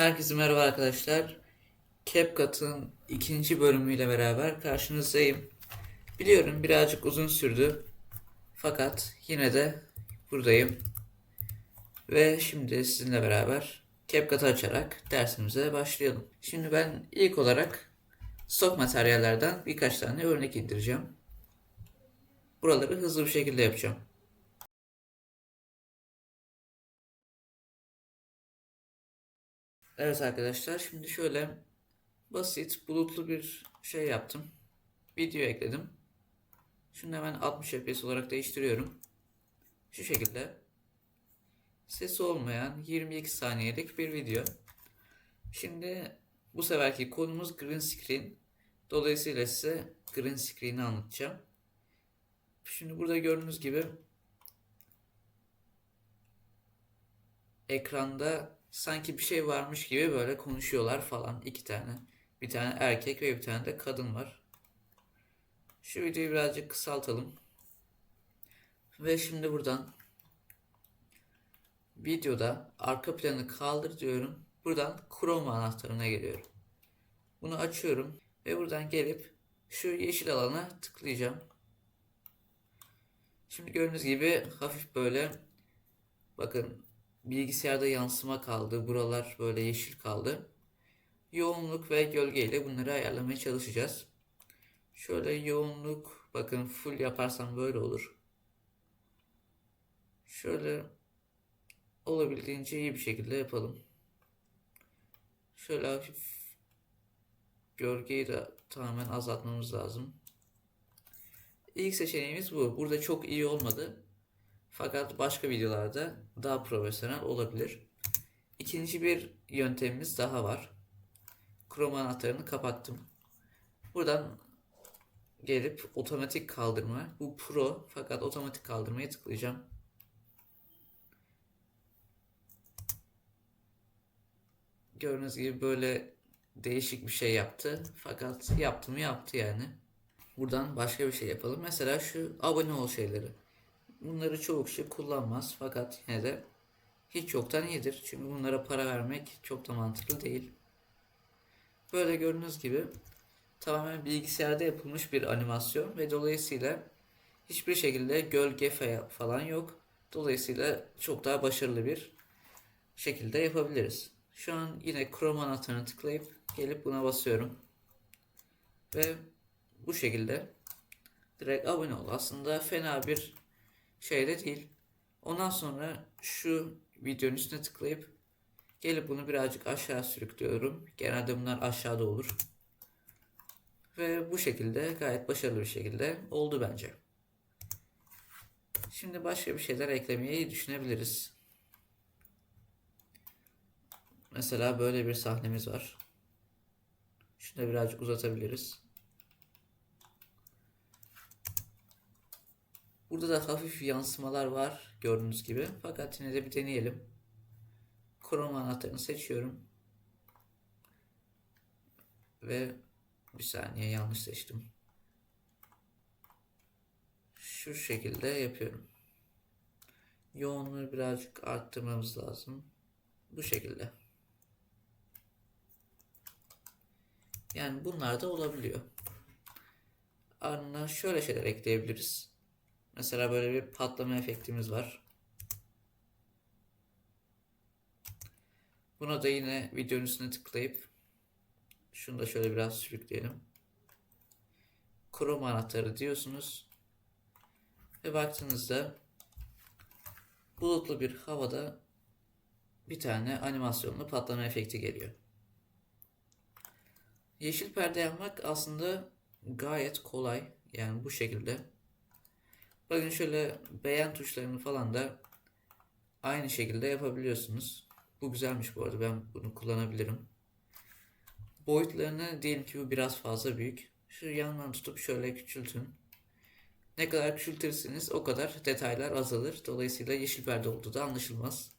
Herkese merhaba arkadaşlar. CapCut'ın ikinci bölümüyle beraber karşınızdayım. Biliyorum birazcık uzun sürdü. Fakat yine de buradayım. Ve şimdi sizinle beraber CapCut'ı açarak dersimize başlayalım. Şimdi ben ilk olarak stok materyallerden birkaç tane örnek indireceğim. Buraları hızlı bir şekilde yapacağım. Evet arkadaşlar şimdi şöyle basit bulutlu bir şey yaptım. Video ekledim. Şunu hemen 60 FPS olarak değiştiriyorum. Şu şekilde. Sesi olmayan 22 saniyelik bir video. Şimdi bu seferki konumuz green screen. Dolayısıyla size green screen'i anlatacağım. Şimdi burada gördüğünüz gibi ekranda sanki bir şey varmış gibi böyle konuşuyorlar falan iki tane. Bir tane erkek ve bir tane de kadın var. Şu videoyu birazcık kısaltalım. Ve şimdi buradan videoda arka planı kaldır diyorum. Buradan Chrome anahtarına geliyorum. Bunu açıyorum ve buradan gelip şu yeşil alana tıklayacağım. Şimdi gördüğünüz gibi hafif böyle bakın bilgisayarda yansıma kaldı. Buralar böyle yeşil kaldı. Yoğunluk ve gölge ile bunları ayarlamaya çalışacağız. Şöyle yoğunluk bakın full yaparsam böyle olur. Şöyle olabildiğince iyi bir şekilde yapalım. Şöyle hafif gölgeyi de tamamen azaltmamız lazım. İlk seçeneğimiz bu. Burada çok iyi olmadı. Fakat başka videolarda daha profesyonel olabilir. İkinci bir yöntemimiz daha var. Chrome anahtarını kapattım. Buradan gelip otomatik kaldırma. Bu Pro fakat otomatik kaldırmaya tıklayacağım. Gördüğünüz gibi böyle değişik bir şey yaptı. Fakat yaptı mı yaptı yani. Buradan başka bir şey yapalım. Mesela şu abone ol şeyleri. Bunları çoğu kişi kullanmaz fakat yine de hiç yoktan iyidir. Çünkü bunlara para vermek çok da mantıklı değil. Böyle gördüğünüz gibi tamamen bilgisayarda yapılmış bir animasyon ve dolayısıyla hiçbir şekilde gölge falan yok. Dolayısıyla çok daha başarılı bir şekilde yapabiliriz. Şu an yine Chrome anahtarını tıklayıp gelip buna basıyorum. Ve bu şekilde direkt abone ol. Aslında fena bir şey de değil. Ondan sonra şu videonun üstüne tıklayıp gelip bunu birazcık aşağı sürüklüyorum. Genelde bunlar aşağıda olur. Ve bu şekilde gayet başarılı bir şekilde oldu bence. Şimdi başka bir şeyler eklemeyi düşünebiliriz. Mesela böyle bir sahnemiz var. Şunu da birazcık uzatabiliriz. Burada da hafif yansımalar var gördüğünüz gibi. Fakat yine de bir deneyelim. Chrome anahtarını seçiyorum. Ve bir saniye yanlış seçtim. Şu şekilde yapıyorum. Yoğunluğu birazcık arttırmamız lazım. Bu şekilde. Yani bunlar da olabiliyor. Ardından şöyle şeyler ekleyebiliriz. Mesela böyle bir patlama efektimiz var. Buna da yine videonun üstüne tıklayıp şunu da şöyle biraz sürükleyelim. Chrome anahtarı diyorsunuz. Ve baktığınızda bulutlu bir havada bir tane animasyonlu patlama efekti geliyor. Yeşil perde yapmak aslında gayet kolay. Yani bu şekilde. Bakın şöyle beğen tuşlarını falan da aynı şekilde yapabiliyorsunuz. Bu güzelmiş bu arada. Ben bunu kullanabilirim. Boyutlarını diyelim ki bu biraz fazla büyük. Şu yandan tutup şöyle küçültün. Ne kadar küçültürseniz o kadar detaylar azalır. Dolayısıyla yeşil perde olduğu da anlaşılmaz.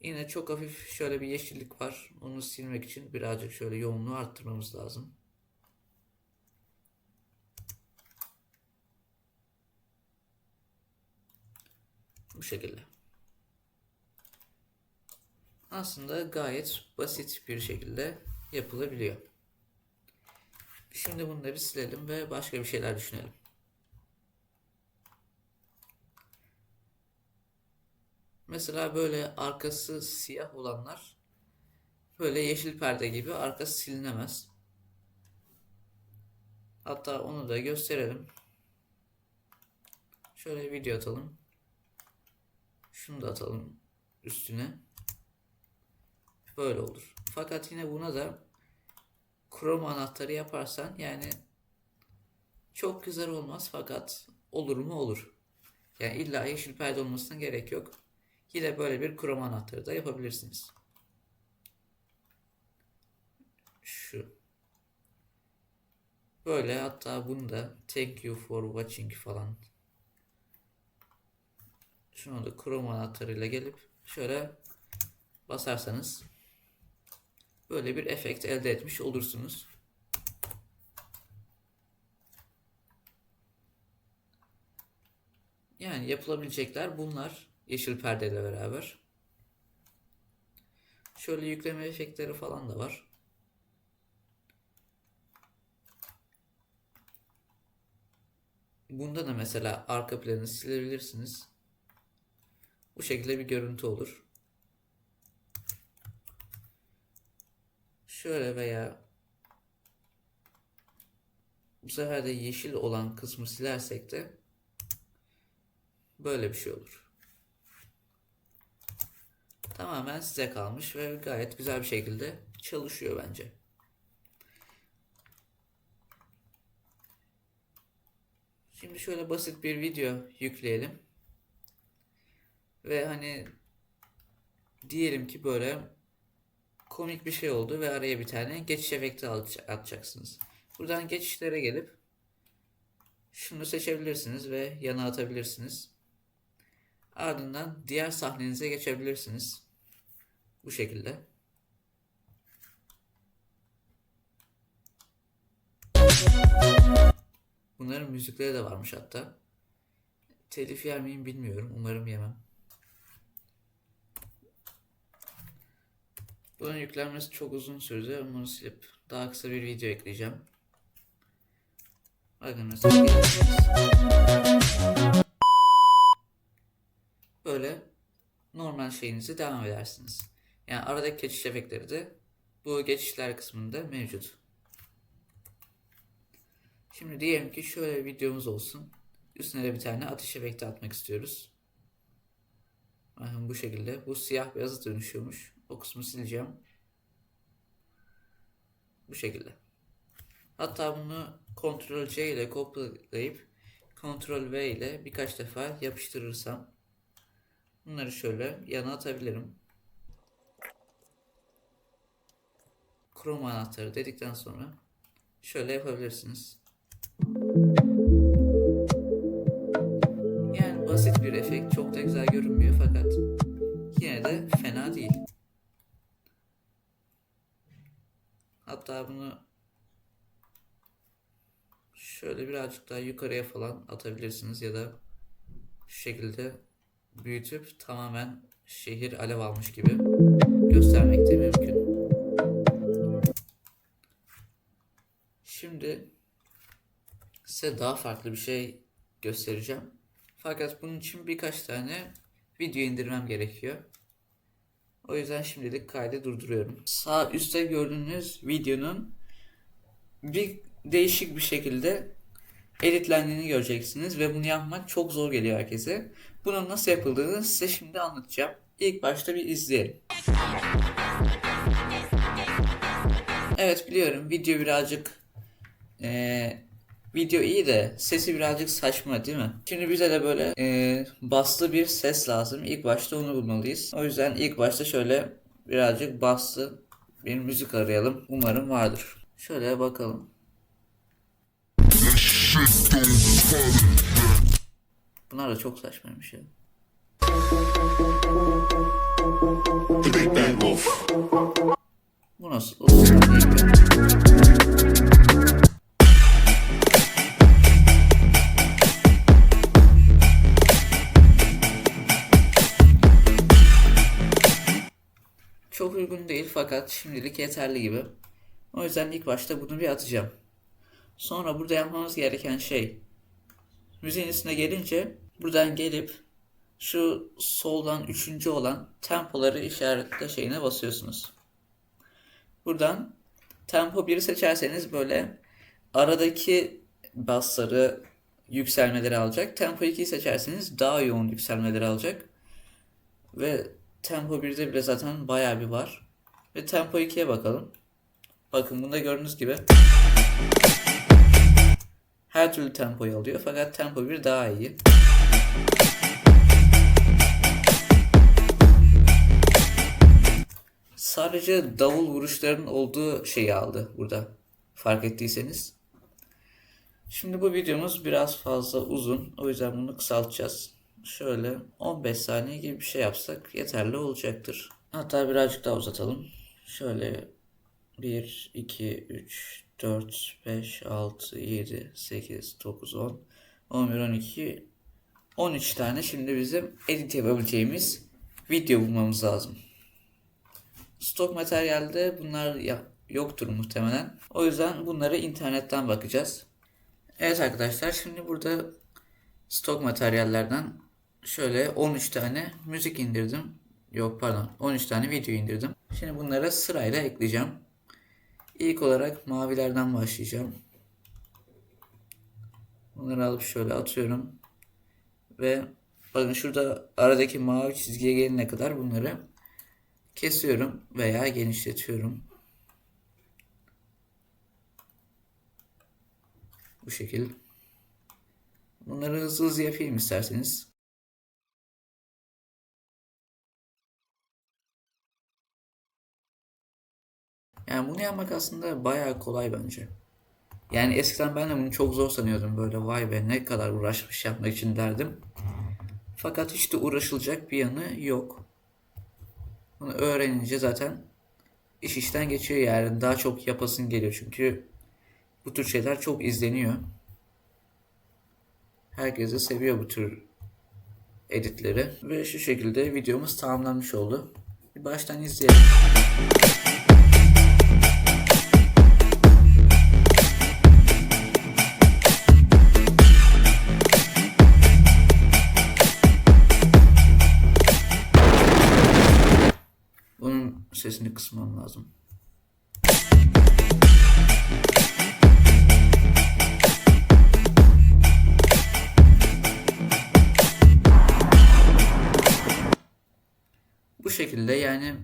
Yine çok hafif şöyle bir yeşillik var. Onu silmek için birazcık şöyle yoğunluğu arttırmamız lazım. Bu şekilde. aslında gayet basit bir şekilde yapılabiliyor. Şimdi bunları silelim ve başka bir şeyler düşünelim. Mesela böyle arkası siyah olanlar böyle yeşil perde gibi arkası silinemez. Hatta onu da gösterelim. Şöyle video atalım. Şunu da atalım üstüne. Böyle olur. Fakat yine buna da Chrome anahtarı yaparsan yani çok güzel olmaz fakat olur mu olur. Yani illa yeşil perde olmasına gerek yok. Yine böyle bir Chrome anahtarı da yapabilirsiniz. Şu. Böyle hatta bunu da thank you for watching falan. Şunu da Chrome anahtarıyla gelip şöyle basarsanız böyle bir efekt elde etmiş olursunuz. Yani yapılabilecekler bunlar yeşil perdeyle beraber. Şöyle yükleme efektleri falan da var. Bunda da mesela arka planı silebilirsiniz. Bu şekilde bir görüntü olur. Şöyle veya bu sefer de yeşil olan kısmı silersek de böyle bir şey olur. Tamamen size kalmış ve gayet güzel bir şekilde çalışıyor bence. Şimdi şöyle basit bir video yükleyelim. Ve hani diyelim ki böyle komik bir şey oldu ve araya bir tane geçiş efekti atacaksınız. Buradan geçişlere gelip şunu seçebilirsiniz ve yana atabilirsiniz. Ardından diğer sahnenize geçebilirsiniz. Bu şekilde. Bunların müzikleri de varmış hatta. Telif yer miyim bilmiyorum. Umarım yemem. Bunun yüklenmesi çok uzun sürdü. Bunu silip daha kısa bir video ekleyeceğim. Bakın mesela böyle normal şeyinizi devam edersiniz. Yani aradaki geçiş efektleri de bu geçişler kısmında mevcut. Şimdi diyelim ki şöyle bir videomuz olsun. Üstüne de bir tane atış efekti atmak istiyoruz. Bakın bu şekilde. Bu siyah beyaza dönüşüyormuş. O kısmı sileceğim. Bu şekilde. Hatta bunu Ctrl C ile kopyalayıp Ctrl V ile birkaç defa yapıştırırsam bunları şöyle yana atabilirim. Chrome anahtarı dedikten sonra şöyle yapabilirsiniz. Yani basit bir efekt. Çok da güzel görünmüyor fakat yine de fena değil. Hatta bunu şöyle birazcık daha yukarıya falan atabilirsiniz ya da şu şekilde büyütüp tamamen şehir alev almış gibi göstermek de mümkün. Şimdi size daha farklı bir şey göstereceğim. Fakat bunun için birkaç tane video indirmem gerekiyor. O yüzden şimdilik kaydı durduruyorum. Sağ üstte gördüğünüz videonun bir değişik bir şekilde editlendiğini göreceksiniz ve bunu yapmak çok zor geliyor herkese. Bunun nasıl yapıldığını size şimdi anlatacağım. İlk başta bir izleyelim. Evet biliyorum video birazcık ee, video iyi de sesi birazcık saçma değil mi? Şimdi bize de böyle e, baslı bir ses lazım. İlk başta onu bulmalıyız. O yüzden ilk başta şöyle birazcık baslı bir müzik arayalım. Umarım vardır. Şöyle bakalım. Bunlar da çok saçmaymış ya. Bu nasıl? Fakat şimdilik yeterli gibi. O yüzden ilk başta bunu bir atacağım. Sonra burada yapmamız gereken şey müziğin üstüne gelince buradan gelip şu soldan üçüncü olan tempoları işaretle şeyine basıyorsunuz. Buradan tempo 1'i seçerseniz böyle aradaki basları yükselmeleri alacak. Tempo 2'yi seçerseniz daha yoğun yükselmeleri alacak. Ve tempo 1'de bile zaten bayağı bir var. Ve tempo 2'ye bakalım. Bakın bunda gördüğünüz gibi her türlü tempoyu alıyor fakat tempo 1 daha iyi. Sadece davul vuruşlarının olduğu şeyi aldı burada. Fark ettiyseniz. Şimdi bu videomuz biraz fazla uzun. O yüzden bunu kısaltacağız. Şöyle 15 saniye gibi bir şey yapsak yeterli olacaktır. Hatta birazcık daha uzatalım. Şöyle 1, 2, 3, 4, 5, 6, 7, 8, 9, 10, 11, 12, 13 tane şimdi bizim edit yapabileceğimiz video bulmamız lazım. Stok materyalde bunlar yoktur muhtemelen. O yüzden bunları internetten bakacağız. Evet arkadaşlar şimdi burada stok materyallerden şöyle 13 tane müzik indirdim. Yok pardon 13 tane video indirdim. Şimdi bunlara sırayla ekleyeceğim. İlk olarak mavilerden başlayacağım. Bunları alıp şöyle atıyorum. Ve bakın şurada aradaki mavi çizgiye gelene kadar bunları kesiyorum veya genişletiyorum. Bu şekil. Bunları hızlı hızlı yapayım isterseniz. Yani bunu yapmak aslında bayağı kolay bence. Yani eskiden ben de bunu çok zor sanıyordum böyle vay be ne kadar uğraşmış yapmak için derdim. Fakat hiç de uğraşılacak bir yanı yok. Bunu öğrenince zaten iş işten geçiyor yani daha çok yapasın geliyor çünkü bu tür şeyler çok izleniyor. Herkes de seviyor bu tür editleri ve şu şekilde videomuz tamamlanmış oldu. Bir baştan izleyelim. Sesini kısmam lazım. Bu şekilde yani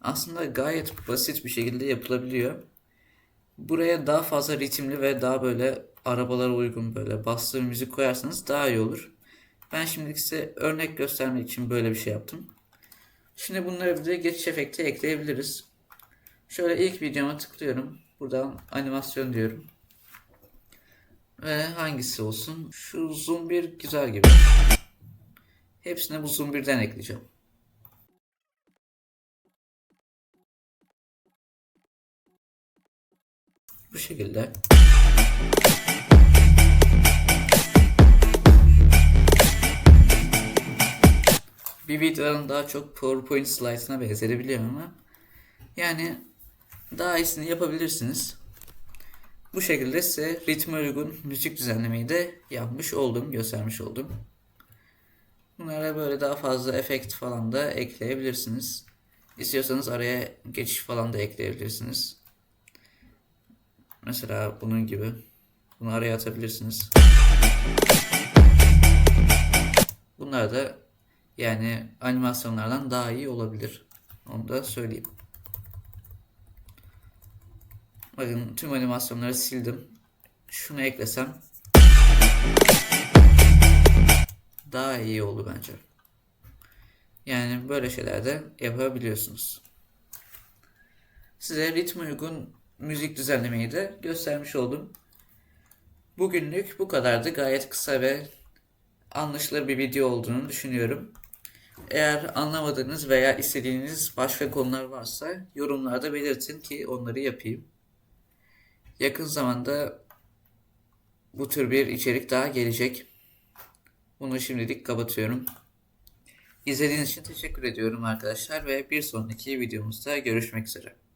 aslında gayet basit bir şekilde yapılabiliyor. Buraya daha fazla ritimli ve daha böyle arabalara uygun böyle bastı müzik koyarsanız daha iyi olur. Ben şimdilik size örnek göstermek için böyle bir şey yaptım. Şimdi bunları bir de geçiş efekti ekleyebiliriz. Şöyle ilk videoma tıklıyorum. Buradan animasyon diyorum. Ve hangisi olsun? Şu zoom 1 güzel gibi. Hepsine bu zoom 1'den ekleyeceğim. Bu şekilde. Bir daha çok PowerPoint slide'ına benzetebiliyor ama yani daha iyisini yapabilirsiniz. Bu şekilde size ritme uygun müzik düzenlemeyi de yapmış oldum, göstermiş oldum. Bunlara böyle daha fazla efekt falan da ekleyebilirsiniz. İstiyorsanız araya geçiş falan da ekleyebilirsiniz. Mesela bunun gibi. Bunu araya atabilirsiniz. Bunlar da yani animasyonlardan daha iyi olabilir. Onu da söyleyeyim. Bakın tüm animasyonları sildim. Şunu eklesem daha iyi oldu bence. Yani böyle şeyler de yapabiliyorsunuz. Size ritme uygun müzik düzenlemeyi de göstermiş oldum. Bugünlük bu kadardı. Gayet kısa ve anlaşılır bir video olduğunu düşünüyorum. Eğer anlamadığınız veya istediğiniz başka konular varsa yorumlarda belirtin ki onları yapayım. Yakın zamanda bu tür bir içerik daha gelecek. Bunu şimdilik kapatıyorum. İzlediğiniz için teşekkür ediyorum arkadaşlar ve bir sonraki videomuzda görüşmek üzere.